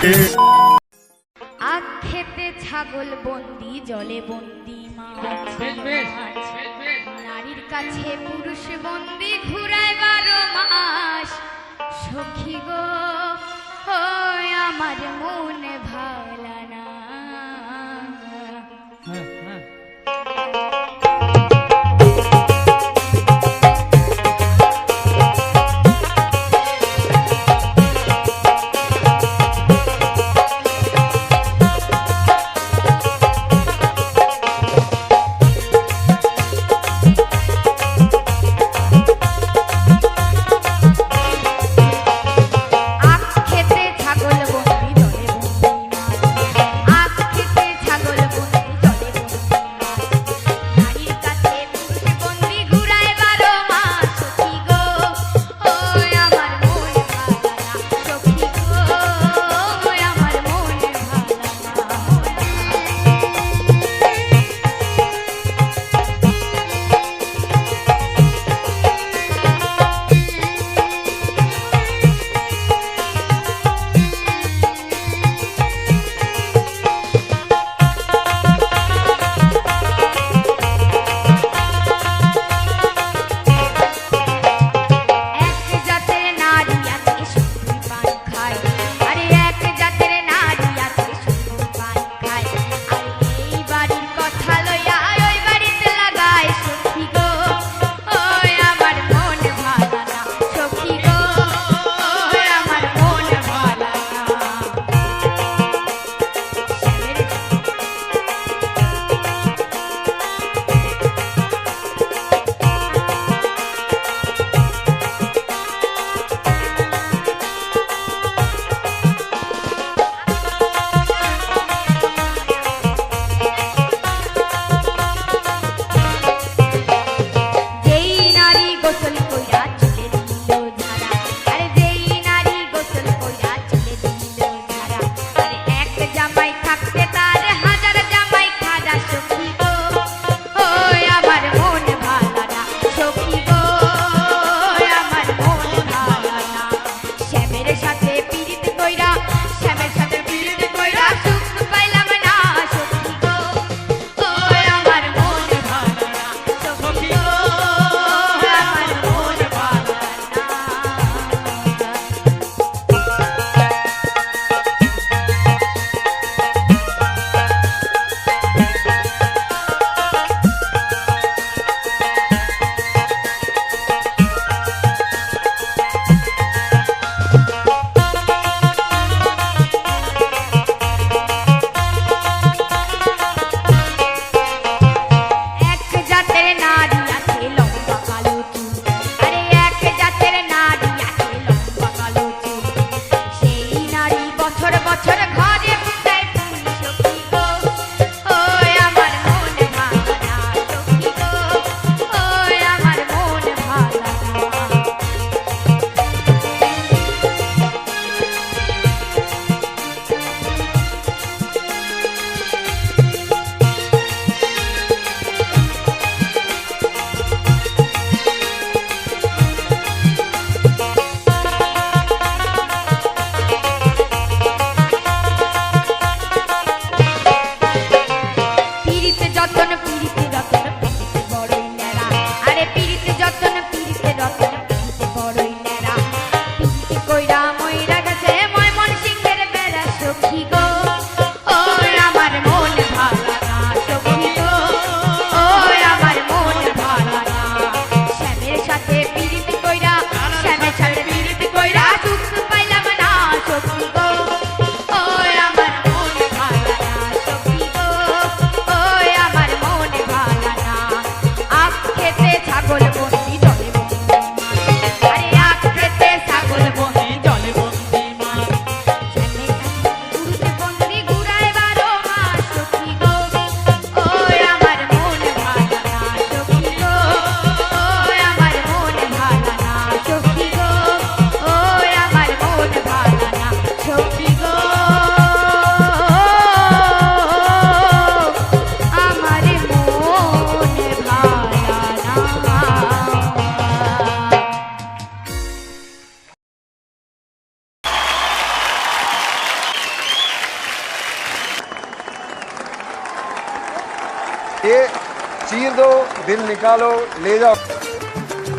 আখ খেতে ছাগল বন্দি জলে বন্দি মাছ। নারীর কাছে পুরুষ বন্দি ঘুরায় বারো মাস। সখী গো আমার que ये चीर दो दिल निकालो ले जाओ।